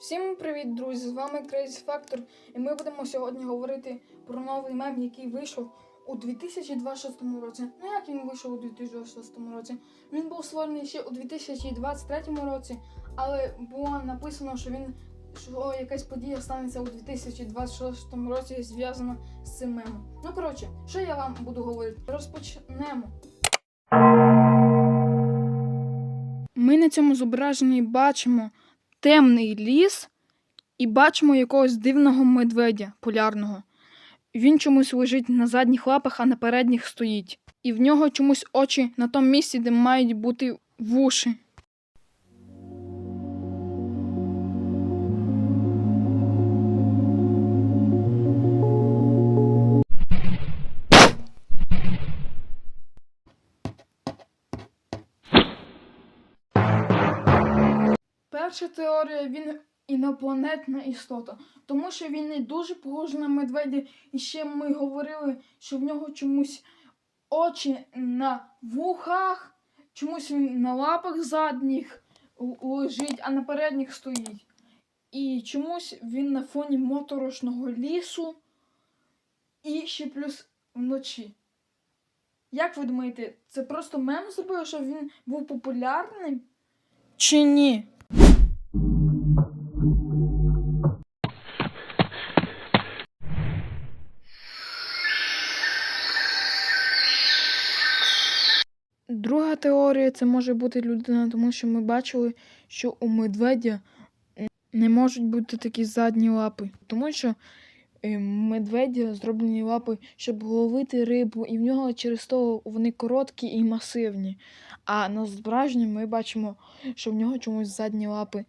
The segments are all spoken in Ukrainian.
Всім привіт, друзі! З вами Crazy Factor, і ми будемо сьогодні говорити про новий мем, який вийшов у 2026 році. Ну як він вийшов у 2026 році? Він був створений ще у 2023 році, але було написано, що він що якась подія станеться у 2026 році зв'язана з цим мемом. Ну коротше, що я вам буду говорити? Розпочнемо. Ми на цьому зображенні бачимо темний ліс і бачимо якогось дивного медведя полярного. Він чомусь лежить на задніх лапах, а на передніх стоїть. І в нього чомусь очі на тому місці, де мають бути вуші. Перша теорія він інопланетна істота, тому що він не дуже похожий на медведя. І ще ми говорили, що в нього чомусь очі на вухах, чомусь він на лапах задніх лежить, а на передніх стоїть. І чомусь він на фоні моторошного лісу і ще плюс вночі. Як ви думаєте, це просто мем зробив, що він був популярним? Чи ні? Друга теорія це може бути людина, тому що ми бачили, що у медведя не можуть бути такі задні лапи, тому що е, медведя зроблені лапи, щоб ловити рибу, і в нього через то вони короткі і масивні. А на зображенні ми бачимо, що в нього чомусь задні лапи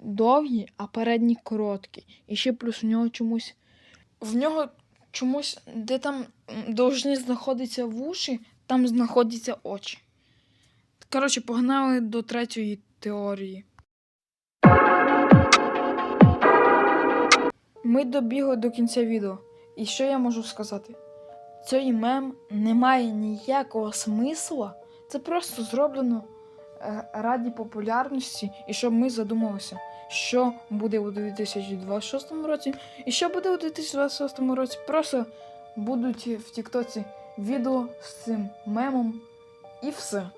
довгі, а передні короткі. І ще плюс в нього чомусь. В нього чомусь, де там довжні знаходяться вуші, там знаходяться очі. Коротше, погнали до третьої теорії. Ми добігли до кінця відео. І що я можу сказати? Цей мем не має ніякого смисла. Це просто зроблено е, раді популярності і щоб ми задумалися, що буде у 2026 році, і що буде у 2026 році. Просто будуть в Тіктоці відео з цим мемом і все.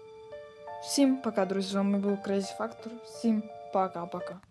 Всім пока, друзі. З вами був Crazy Factor. Всім пока-пока.